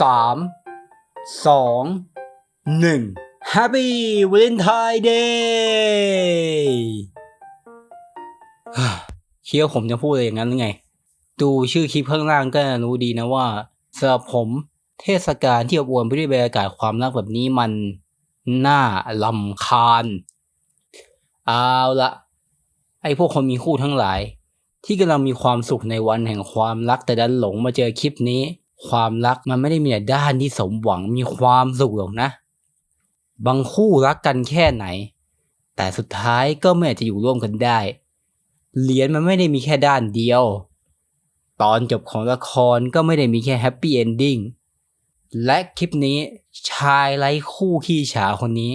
สามสองหนึ่ง Happy Valentine Day ฮ่าคิดว่าผมจะพูดอะไรอย่างนั้นไง ดูชื่อคลิปข้างล่างก็รู้ดีนะว่าสำหรับผมเทศกาลที่อบอวลไปด้วยบรรยากาศความรักแบบนี้มันน่าลำคาญ เอาละไอพวกคนมีคู่ทั้งหลาย ที่กำลังมีความสุขในวันแห่งความรักแต่ดันหลงมาเจอคลิปนี้ ความรักมันไม่ได้มีแต่ด้านที่สมหวังมีความสุขหรอกนะ บางคู่รักกันแค่ไหน แต่สุดท้ายก็ไม่อาจจะอยู่ร่วมกันได้ เหรียญมันไม่ได้มีแค่ด้านเดียว ตอนจบของละครก็ไม่ได้มีแค่แฮปปี้เอนดิ้งและคลิปนี้ชายไร้คู่ขี้ฉาคนนี้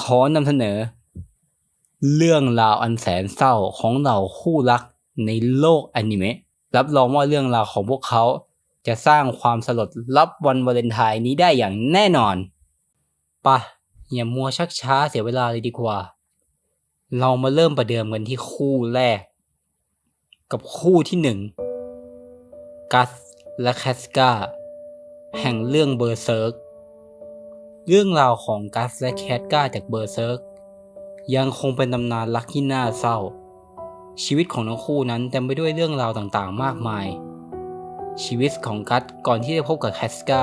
ขอนำเสนอ เรื่องราวอันแสนเศร้าของเหล่าคู่รักในโลกอนิเมะรับรองว่าเรื่องราวของพวกเขา จะสร้างความสลดรับวันวาเลนไทน์นี้ได้อย่างแน่นอนปะอย่ามัวชักช้าเสียเวลาเลยดีกว่า เรามาเริ่มประเดิมกันที่คู่แรก กับคู่ที่หนึ่งกัสและแคสกาแห่งเรื่องเบอร์เซิร์กเรื่องราวของกัสและแคสกาจากเบอร์เซิร์กยังคงเป็นตำนานรักที่น่าเศร้า ชีวิตของทั้งคู่นั้นเต็มไปด้วยเรื่องราวต่างๆ มากมาย ชีวิตของกัสก่อนที่จะพบกับแคสกา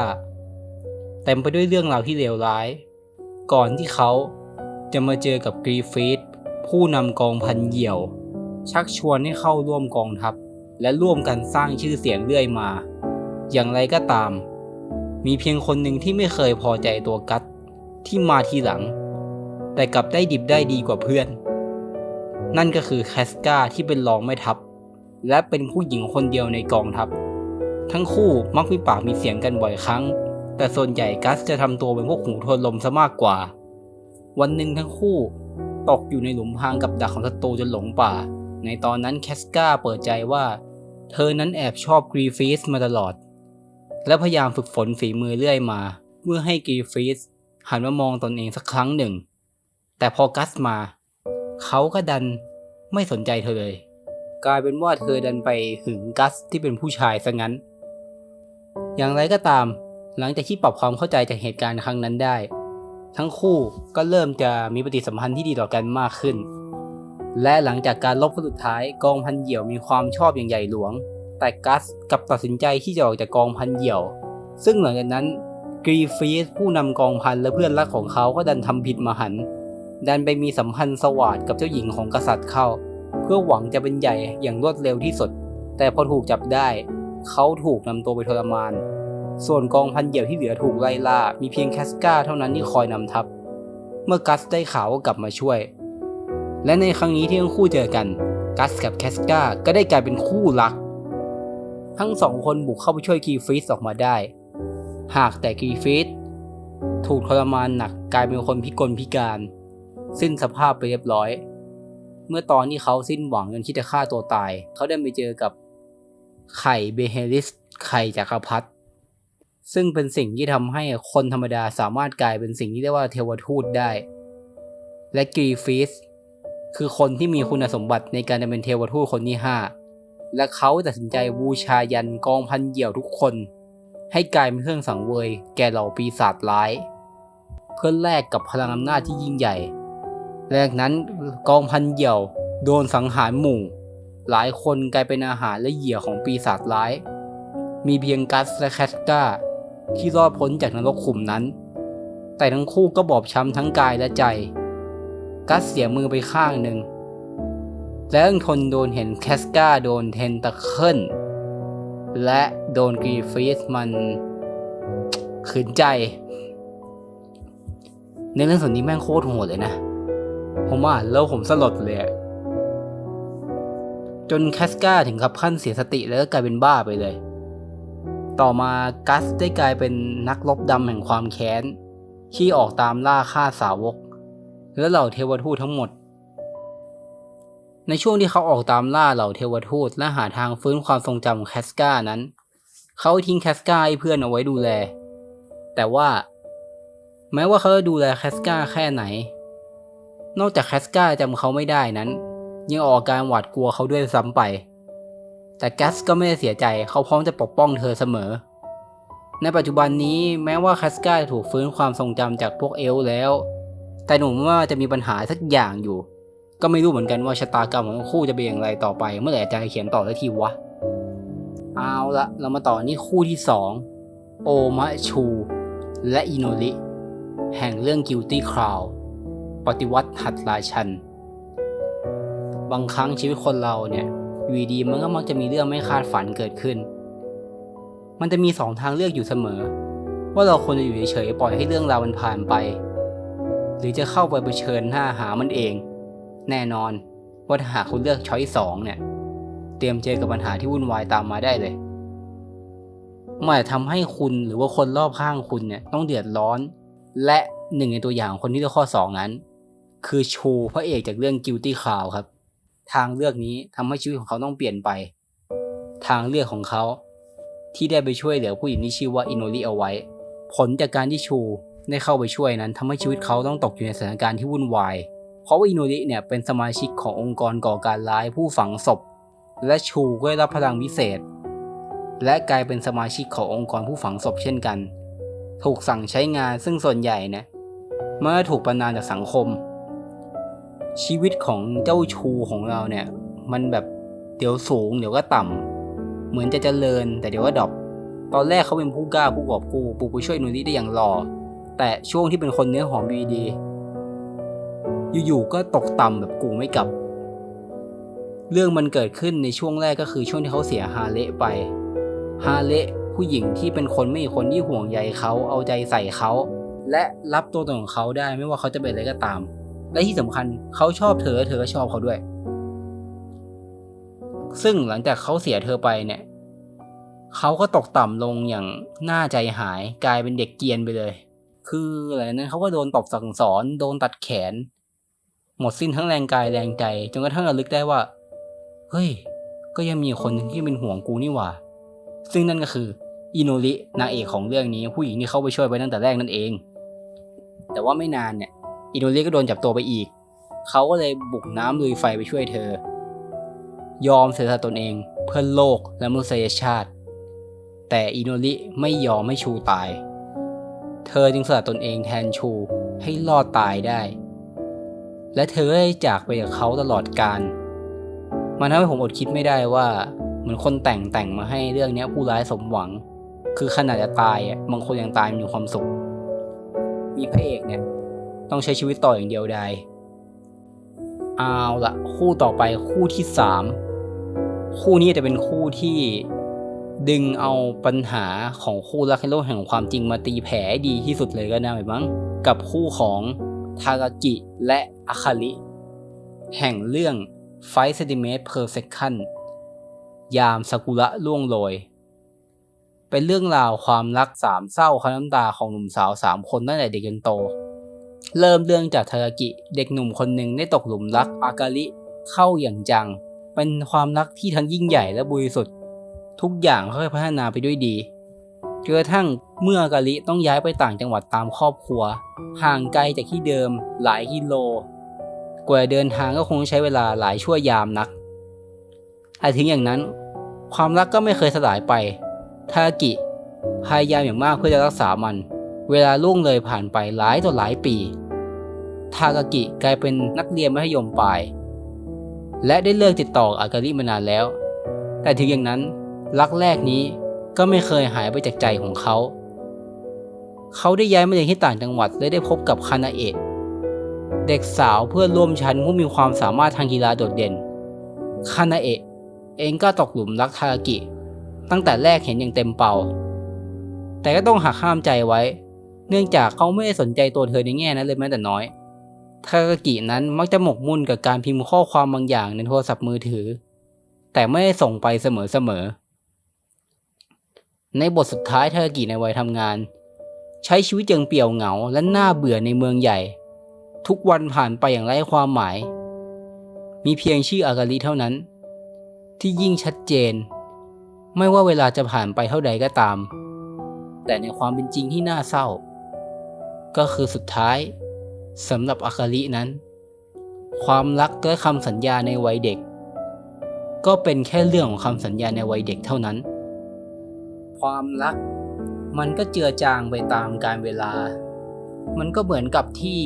เต็มไปด้วยเรื่องราวที่เลวร้าย ก่อนที่เขาจะมาเจอกับกรีฟีดผู้นำกองพันเหยี่ยว ชักชวนให้เข้าร่วมกองทัพ และร่วมกันสร้างชื่อเสียงเรื่อยมา อย่างไรก็ตาม มีเพียงคนหนึ่งที่ไม่เคยพอใจตัวกัตที่มาทีหลัง แต่กลับได้ดิบได้ดีกว่าเพื่อน นั่นก็คือแคสกาที่เป็นรองแม่ทัพ และเป็นผู้หญิงคนเดียวในกองทัพ ทั้งคู่มักมีปากมีเสียงกันบ่อยครั้ง แต่ส่วนใหญ่กัสจะทำตัวเป็นพวกหูทวนลมซะมากกว่า วันหนึ่งทั้งคู่ตกอยู่ในหลุมพรางกับดักของศัตรูจนหลงป่า ในตอนนั้นแคสกาเปิดใจว่า เธอนั้นแอบชอบกรีฟิสมาตลอด และพยายามฝึกฝนฝีมือเรื่อยมา เมื่อให้กรีฟิสหันมามองตนเองสักครั้งหนึ่ง แต่พอกัสมา เขาก็ดันไม่สนใจเธอเลย กลายเป็นว่าเธอดันไปหึงกัสที่เป็นผู้ชายซะงั้น อย่างไรก็ตาม หลังจากที่ปรับความเข้าใจจากเหตุการณ์ครั้งนั้นได้ ทั้งคู่ก็เริ่มจะมีปฏิสัมพันธ์ที่ดีต่อกันมากขึ้น และหลังจากการลบครั้งสุดท้ายกองพันเหี่ยวมีความชอบอย่างใหญ่หลวง แต่กัสกับตัดสินใจที่จะออกจากกองพันเหี่ยว ซึ่งหลังจากนั้นกรีฟีสผู้นำกองพันและเพื่อนรักของเขาก็ดันทำผิดมหัน ดันไปมีสัมพันธ์สวาดกับเจ้าหญิงของกษัตริย์เข้า เพื่อหวังจะเป็นใหญ่อย่างรวดเร็วที่สุด แต่พอถูกจับได้ เขาถูกนำตัวไปทรมาน ส่วนกองพันเหยี่ยวที่เหลือถูกไล่ล่า มีเพียงแคสกาเท่านั้นที่คอยนำทัพ เมื่อกัสได้ข่าวก็กลับมาช่วย และในครั้งนี้ที่ทั้งคู่เจอกัน กัสกับแคสกาก็ได้กลายเป็นคู่รัก ทั้งสองคนบุกเข้าไปช่วยกีฟิสออกมาได้ หากแต่กีฟิสถูกทรมานหนักกลายเป็นคนพิกลพิการ สิ้นสภาพไปเรียบร้อย เมื่อตอนที่เขาสิ้นหวังจนคิดจะฆ่าตัวตาย เขาได้ไปเจอกับ ไข่เบเฮลิส ไข่จักรพรรดิซึ่งเป็นสิ่งที่ทำให้คนธรรมดาสามารถกลายเป็นสิ่งที่เรียกว่าเทวทูตได้ และกรีฟิสคือคนที่มีคุณสมบัติในการจะเป็นเทวทูตคนที่ 5 และเขาตัดสินใจบูชายันกองพันเหยี่ยวทุกคน ให้กลายเป็นเครื่องสังเวย แก่เหล่าปีศาจร้าย เพื่อแลกกับพลังอำนาจที่ยิ่งใหญ่แรกนั้นกองพันเหยี่ยว โดนสังหารหมู่ หลายคนกลายเป็นอาหารและเหยื่อของปีศาจร้าย มีเพียงกัสและแคสกาที่รอดพ้นจากนรกขุมนั้น แต่ทั้งคู่ก็บอบช้ำทั้งกายและใจ กัสเสียมือไปข้างหนึ่ง แล้วยังทนโดนเห็นแคสกาโดนเทนตะเคิลและโดนกรีฟิสมันขืนใจ ในเรื่องส่วนนี้แม่งโคตรโหดเลยนะ ผมอ่านแล้วผมสลดเลยอะ จนแคสกาถึงกับขั้นเสียสติแล้วก็กลายเป็นบ้าไปเลย ต่อมากัสได้กลายเป็นนักรบดำแห่งความแค้น ที่ออกตามล่าฆ่าสาวก และเหล่าเทวทูตทั้งหมด ในช่วงที่เขาออกตามล่าเหล่าเทวทูตและหาทางฟื้นความทรงจำของแคสกานั้น เขาทิ้งแคสกาให้เพื่อนเอาไว้ดูแล แต่ว่า แม้ว่าเขาจะดูแลแคสกาแค่ไหน นอกจากแคสกาจำเขาไม่ได้นั้น ยังออกอาการหวาดกลัวเขาด้วยซ้ำไป แต่แกสก็ไม่ได้เสียใจเขาพร้อมจะปกป้องเธอเสมอ ในปัจจุบันนี้แม้ว่าคาสกาจะถูกฟื้นความทรงจำจากพวกเอลแล้ว แต่หนุ่มว่าจะมีปัญหาสักอย่างอยู่ ก็ไม่รู้เหมือนกันว่าชะตากรรมของคู่จะเป็นอย่างไรต่อไป เมื่อไหร่จะเขียนต่อสักทีวะ เอาละเรามาต่อนี่คู่ที่สองโอมะชู และอิโนริแห่งเรื่อง Guilty Crown ปฏิวัติหัดราชัน บางครั้งชีวิตคนเราเนี่ยอยู่ดีมันก็มักจะมีเรื่องไม่คาดฝันเกิดขึ้น มันจะมีสองทางเลือกอยู่เสมอ ว่าเราควรจะอยู่เฉยๆปล่อยให้เรื่องราวมันผ่านไป หรือจะเข้าไปเผชิญหน้าหามันเอง แน่นอนว่าถ้าหากคุณเลือกช้อยสองเนี่ย เตรียมเจอกับปัญหาที่วุ่นวายตามมาได้เลยมันจะทำให้คุณหรือว่าคนรอบข้างคุณเนี่ยต้องเดือดร้อน และหนึ่งในตัวอย่างคนที่เลือกข้อ2นั้น คือชูพระเอกจากเรื่อง Guilty Crown ครับ ทางเลือกนี้ทำให้ชีวิตของเขาต้องเปลี่ยนไป ทางเลือกของเขา ที่ได้ไปช่วยเหลือผู้หญิงที่ชื่อว่าอินโนริเอาไว้ ผลจากการที่ชูได้เข้าไปช่วยนั้นทำให้ชีวิตเขาต้องตกอยู่ในสถานการณ์ที่วุ่นวาย เพราะว่าอินโนริเนี่ยเป็นสมาชิกขององค์กรก่อการร้ายผู้ฝังศพ และชูก็ได้รับพลังพิเศษ และกลายเป็นสมาชิกขององค์กรผู้ฝังศพเช่นกัน ถูกสั่งใช้งานซึ่งส่วนใหญ่เนี่ยเมื่อถูกประนามจากสังคม ชีวิตของเจ้าชูของเราเนี่ย มันแบบเดี๋ยวสูง เดี๋ยวก็ต่ำเหมือนจะเจริญ แต่เดี๋ยวก็ดรอปตอนแรกเขาเป็นผู้กล้าผู้กอบกู้ปูไปช่วยนุนี่ได้อย่างหล่อแต่ช่วงที่เป็นคนเนื้อหอมดีๆอยู่ๆก็ตกต่ำแบบกูไม่กลับ เรื่องมันเกิดขึ้นในช่วงแรกก็คือช่วงที่เขาเสียฮาเละไปฮาเละผู้หญิงที่เป็นคนไม่มีคนที่ห่วงใยเขาเอาใจใส่เขา และรับตัวตนของเขาได้ไม่ว่าเขาจะเป็นอะไรก็ตาม และที่สำคัญเขาชอบเธอเธอก็ชอบเขาด้วย ซึ่งหลังจากเขาเสียเธอไปเนี่ยเขาก็ตกต่ำลงอย่างน่าใจหายกลายเป็นเด็กเกียนไปเลย คือหลังจากนั้นเขาก็โดนตบสั่งสอนโดนตัดแขน หมดสิ้นทั้งแรงกายแรงใจจนกระทั่งระลึกได้ว่า เฮ้ย ก็ยังมีคนหนึ่งที่เป็นห่วงกูนี่หว่า ซึ่งนั่นก็คืออิโนรินางเอกของเรื่องนี้ผู้หญิงที่เข้าไปช่วยไปตั้งแต่แรกนั่นเอง แต่ว่าไม่นานเนี่ย อิโนริก็โดนจับตัวไปอีก เขาก็เลยบุกน้ำลุยไฟไปช่วยเธอ ยอมเสียสละตนเองเพื่อโลกและมนุษยชาติ แต่อิโนริไม่ยอมให้ชูตาย เธอจึงสละตนเองแทนชูให้รอดตายได้ และเธอได้จากไปกับเขาตลอดกาลมันทำให้ผมอดคิดไม่ได้ว่า เหมือนคนแต่งแต่งมาให้เรื่องนี้ผู้ร้ายสมหวัง คือขนาดจะตายอะบางคนยังตายมีความสุข มีพระเอกเนี่ย ต้องใช้ชีวิตต่ออย่างเดียวดายเอาละคู่ต่อไปคู่ที่สามคู่นี้จะเป็นคู่ที่ดึงเอาปัญหาของคู่รักในโลกแห่งความจริงมาตีแผลดีที่สุดเลยก็ได้ไหมมั้งกับคู่ของทารากิและอาคาริแห่งเรื่อง 5 cm per second ยามซากุระล่วงโรย เป็นเรื่องราวความรักสามเศร้าคาน้ำตาของหนุ่มสาวสามคนตั้งแต่เด็กจนโต เริ่มเรื่องจากทารากิ เด็กหนุ่มคนหนึ่งได้ตกหลุมรักอากาลิเข้าอย่างจัง เป็นความรักที่ทั้งยิ่งใหญ่และบริสุทธิ์ทุกอย่างค่อยๆพัฒนาไปด้วยดีจนกระทั่งเมื่ออากาลิต้องย้ายไปต่างจังหวัดตามครอบครัว ห่างไกลจากที่เดิมหลายกิโล กว่าจะเดินทางก็คงใช้เวลาหลายชั่วยามนักแต่ถึงอย่างนั้น ความรักก็ไม่เคยสลายไปทารากิพยายามอย่างมากเพื่อจะรักษามัน เวลาล่วงเลยผ่านไปหลายต่อหลายปี ทากากิกลายเป็นนักเรียนมัธยมปลาย และได้เลิกติดต่ออากาลิมานานแล้ว แต่ถึงอย่างนั้นรักแรกนี้ก็ไม่เคยหายไปจากใจของเขา เขาได้ย้ายมาเรียนที่ต่างจังหวัดและได้พบกับคานาเอะเด็กสาวเพื่อนร่วมชั้นผู้มีความสามารถทางกีฬาโดดเด่น คานาเอะเองก็ตกหลุมรักทารากิ ตั้งแต่แรกเห็นอย่างเต็มเป่า แต่ก็ต้องหักห้ามใจไว้ เนื่องจากเขาไม่ได้สนใจตัวเธอในแง่นั้นเลยแม้แต่น้อย ทารากินั้นมักจะหมกมุ่นกับการพิมพ์ข้อความบางอย่างในโทรศัพท์มือถือ แต่ไม่ได้ส่งไปเสมอๆ ในบทสุดท้ายทารากิในวัยทำงาน ใช้ชีวิตยังเปี่ยวเหงาและน่าเบื่อในเมืองใหญ่ ทุกวันผ่านไปอย่างไร้ความหมาย มีเพียงชื่ออากาลิเท่านั้น ที่ยิ่งชัดเจน ไม่ว่าเวลาจะผ่านไปเท่าใดก็ตาม แต่ในความเป็นจริงที่น่าเศร้า ก็คือสุดท้าย สำหรับอากาลินั้น ความรักและคำสัญญาในวัยเด็ก ก็เป็นแค่เรื่องของคำสัญญาในวัยเด็กเท่านั้น ความรักมันก็เจือจางไปตามกาลเวลา มันก็เหมือนกับที่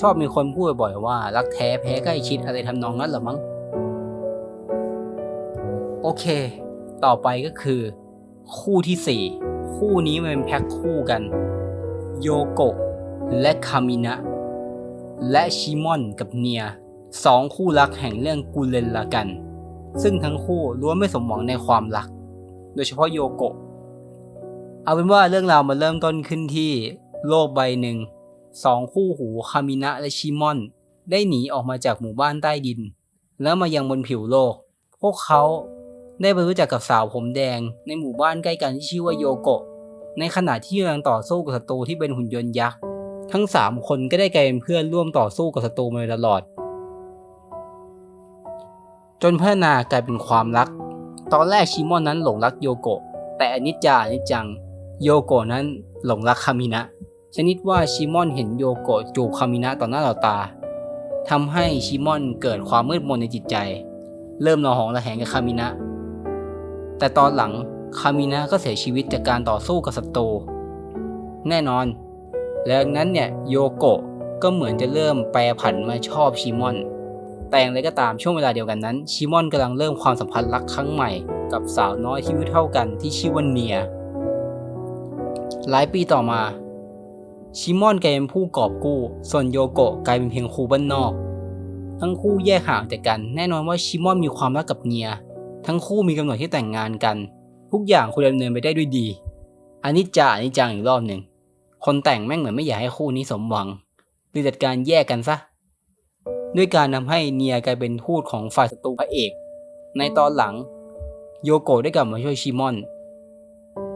ชอบมีคนพูดบ่อยว่า รักแท้แพ้ใกล้ชิดอะไรทำนองนั้นหรอมั้ง โอเค ต่อไปก็คือ คู่ที่ 4 คู่นี้มันเป็นแพ็คคู่กัน โยโกะและคามินะ และชิมอนกับเนียสองคู่รักแห่งเรื่องกูเลนละกัน ซึ่งทั้งคู่ล้วนไม่สมหวังในความรัก โดยเฉพาะโยโกะ เอาเป็นว่าเรื่องราวมันเริ่มต้นขึ้นที่โลกใบหนึ่งสองคู่หูคามินะและชิมอน ได้หนีออกมาจากหมู่บ้านใต้ดิน แล้วมายังบนผิวโลก พวกเขาได้ไปรู้จักกับสาวผมแดงในหมู่บ้านใกล้กันที่ชื่อว่าโยโกะ ในขณะที่กำลังต่อสู้กับศัตรูที่เป็นหุ่นยนต์ยักษ์ ทั้งสามคนก็ได้กลายเป็นเพื่อนร่วมต่อสู้กับศัตรูมาโดยตลอด จนพัฒนากลายเป็นความรัก ตอนแรกชิมอนนั้นหลงรักโยโกะ แต่อนิจจาอนิจจังโยโกะนั้นหลงรักคามินะ ชนิดว่าชิมอนเห็นโยโกะจูบคามินะต่อหน้าต่อตาทำให้ชิมอนเกิดความมืดมนในจิตใจ เริ่มระหองระแหงกับคามินะ แต่ตอนหลังคามินะก็เสียชีวิตจากการต่อสู้กับศัตรูแน่นอน แล้วนั้นเนี่ยโยโกะก็เหมือนจะเริ่มแปรผันมาชอบชิมอน แต่อย่างไรก็ตามช่วงเวลาเดียวกันนั้น ชิมอนกำลังเริ่มความสัมพันธ์รักครั้งใหม่ กับสาวน้อยที่อายุเท่ากันที่ชื่อว่าเนีย หลายปีต่อมา ชิมอนกลายเป็นผู้กอบกู้ ส่วนโยโกะกลายเป็นเพียงครูบ้านนอก ทั้งคู่แยกห่างจากกัน แน่นอนว่าชิมอนมีความรักกับเนีย ทั้งคู่มีกำหนดที่แต่งงานกัน ทุกอย่างควรดำเนินไปได้ด้วยดีอันนี้จ่าอันนี้จังอีกรอบหนึ่ง คนแต่งแม่งเหมือนไม่อยากให้คู่นี้สมหวังเลยจัดการแยกกันซะ ด้วยการทำให้เนียกลายเป็นทูตของฝ่ายศัตรูพระเอก ในตอนหลัง โยโกะได้กลับมาช่วยชิมอน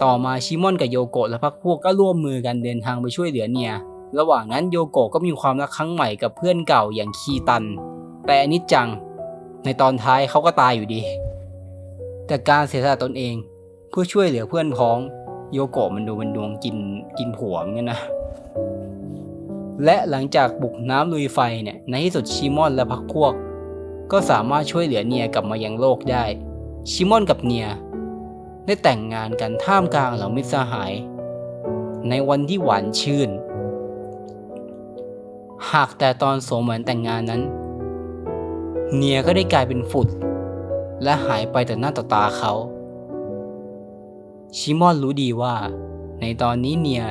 ต่อมาชิมอนกับโยโกะและพรรคพวกก็ร่วมมือกันเดินทางไปช่วยเหลือเนีย ระหว่างนั้นโยโกะก็มีความรักครั้งใหม่กับเพื่อนเก่าอย่างคีตัน แต่อนิจจัง ในตอนท้ายเขาก็ตายอยู่ดี แต่การเสียสละตนเองเพื่อช่วยเหลือเพื่อนพ้อง โยโกะมันดูเป็นดวงกินกินผัวเหมือนกันนะ และหลังจากบุกน้ำลุยไฟเนี่ยในที่สุดชิมอนและพรรคพวก ก็สามารถช่วยเหลือเนียกลับมายังโลกได้ ชิมอนกับเนีย ได้แต่งงานกันท่ามกลางเหล่ามิตรสหาย ในวันที่หวานชื่น หากแต่ตอนสวมแหวนแต่งงานนั้น เนียก็ได้กลายเป็นฝุ่นและหายไปแต่หน้าต่อตาเขา ชิมอนรู้ดีว่า ในตอนนี้เนีย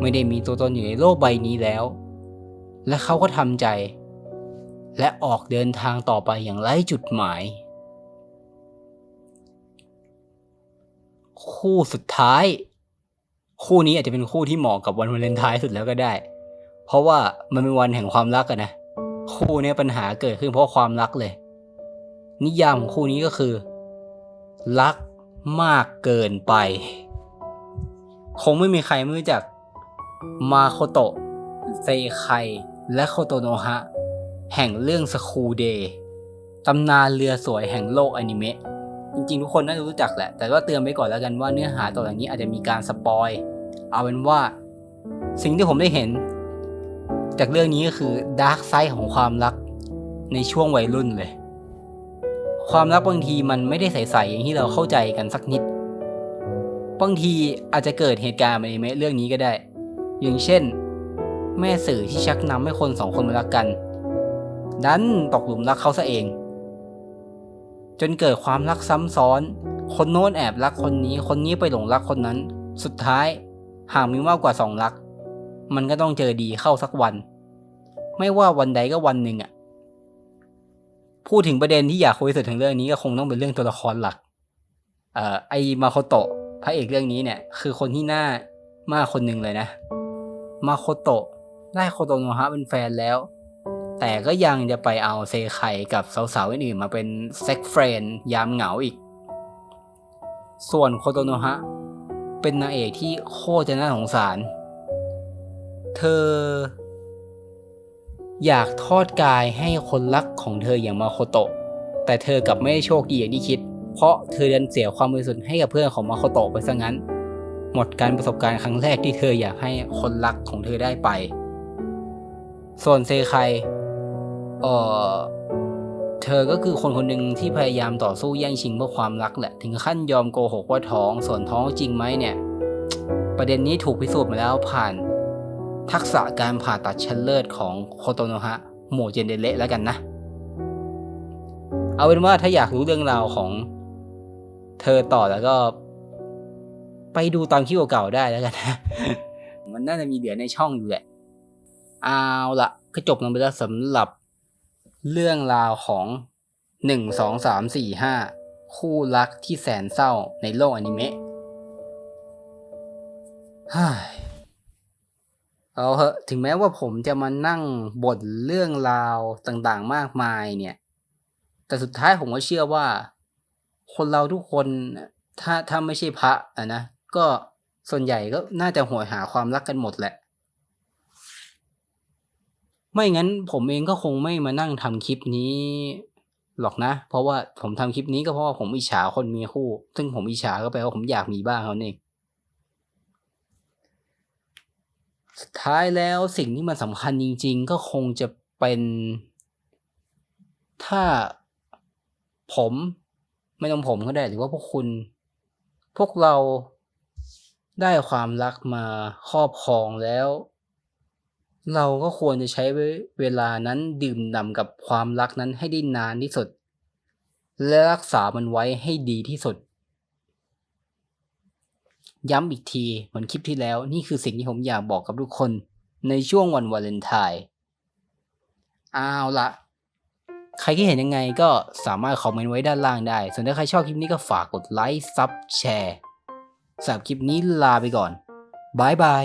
ไม่ได้มีตัวตนอยู่ในโลกใบนี้แล้ว และเขาก็ทำใจ และออกเดินทางต่อไปอย่างไร้จุดหมาย คู่สุดท้าย คู่นี้อาจจะเป็นคู่ที่เหมาะกับวันวาเลนไทน์สุดแล้วก็ได้ เพราะว่ามันเป็นวันแห่งความรักอะนะ คู่นี้ปัญหาเกิดขึ้นเพราะความรักเลย นิยามของคู่นี้ก็คือ รัก มากเกินไป คงไม่มีใครไม่รู้จักมาโคโตะเซไคและโคโตโนฮะ แห่งเรื่องสคูเดย์ตำนานเรือสวยแห่งโลกอนิเมะจริงๆ ทุกคนน่าจะรู้จักแหละ แต่ก็เตือนไว้ก่อนแล้วกันว่าเนื้อหาต่อจากนี้อาจจะมีการสปอยเอาเป็นว่าสิ่งที่ผมได้เห็น จากเรื่องนี้ก็คือดาร์กไซด์ของความรักในช่วงวัยรุ่นเลย ความรักบางทีมันไม่ได้ใสๆอย่างที่เราเข้าใจกันสักนิด บางทีอาจจะเกิดเหตุการณ์ในเมเรื่องนี้ก็ได้ อย่างเช่น แม่สื่อที่ชักนำให้คนสองคนมารักกัน ดันตกหลุมรักเขาซะเอง จนเกิดความรักซ้ำซ้อน คนโน้นแอบรักคนนี้ คนนี้ไปหลงรักคนนั้น สุดท้ายหากมีมากกว่าสองรัก มันก็ต้องเจอดีเข้าสักวัน ไม่ว่าวันใดก็วันหนึ่งอะ พูดถึงประเด็นที่อยากคุยสุดถึงเรื่องนี้ก็คงต้องเป็นเรื่องตัวละครหลัก เอ่อไอมาโคโตะพระเอกเรื่องนี้เนี่ย คือคนที่น่ามากคนหนึ่งเลยนะ มาโคโตะได้โคโตโนะฮะเป็นแฟนแล้ว แต่ก็ยังจะไปเอาเซไคกับสาวๆอื่นๆมาเป็นเซ็กเฟรนยามเหงาอีก ส่วนโคโตโนะฮะเป็นนางเอกที่โคตรจะน่าสงสาร เธอ อยากทอดกายให้คนรักของเธออย่างมาโคโตะ แต่เธอกลับไม่ได้โชคดีอย่างที่คิด เพราะเธอดันเสียความบริสุทธิ์ให้กับเพื่อนของมาโคโตะไปซะงั้น หมดการประสบการณ์ครั้งแรกที่เธออยากให้คนรักของเธอได้ไป ส่วนเซไคเออเธอก็คือคนคนหนึ่งที่พยายามต่อสู้แย่งชิงเพื่อความรักแหละ ถึงขั้นยอมโกหกว่าท้อง ส่วนท้องจริงไหมเนี่ย ประเด็นนี้ถูกพิสูจน์มาแล้วผ่าน ทักษะการผ่าตัดชั้นเลิศของโคโตโนะฮะโมเจนเดเละแล้วกันนะ เอาเป็นว่าถ้าอยากรู้เรื่องราวของเธอต่อแล้วก็ ไปดูตอนคลิปเก่าได้แล้วกันนะ มันน่าจะมีเหลือในช่องอยู่แหละ เอาละก็จบลงไปแล้วสำหรับเรื่องราวของหนึ่งสองสามสี่ห้าคู่รักที่แสนเศร้าในโลกอนิเมะฮ่าย เอาเหอะถึงแม้ว่าผมจะมานั่งบ่นเรื่องราวต่างๆมากมายเนี่ย แต่สุดท้ายผมก็เชื่อว่า คนเราทุกคนถ้าถ้าไม่ใช่พระอะนะก็ส่วนใหญ่ก็น่าจะหวยหาความรักกันหมดแหละ ไม่งั้นผมเองก็คงไม่มานั่งทำคลิปนี้หรอกนะ เพราะว่าผมทำคลิปนี้ก็เพราะว่าผมอิจฉาคนมีคู่ ซึ่งผมอิจฉาก็แปลว่าผมอยากมีบ้างเขาเอง สุดท้ายแล้วสิ่งที่มันสำคัญจริง ๆ ก็คงจะเป็น ถ้าผมไม่ต้องผมก็ได้หรือว่าพวกคุณ พวกเราได้ความรักมาครอบครองแล้ว เราก็ควรจะใช้เวลานั้นดื่มด่ำกับความรักนั้นให้ได้นานที่สุด และรักษามันไว้ให้ดีที่สุด ย้ำอีกทีเหมือนคลิปที่แล้วนี่คือสิ่งที่ผมอยากบอกกับทุกคนในช่วงวันวาเลนไทน์อ้าวละใครที่เห็นยังไงก็สามารถคอมเมนต์ไว้ด้านล่างได้ ส่วนถ้าใครชอบคลิปนี้ก็ฝากกดไลค์ซับแชร์สำหรับคลิปนี้ลาไปก่อนบายบาย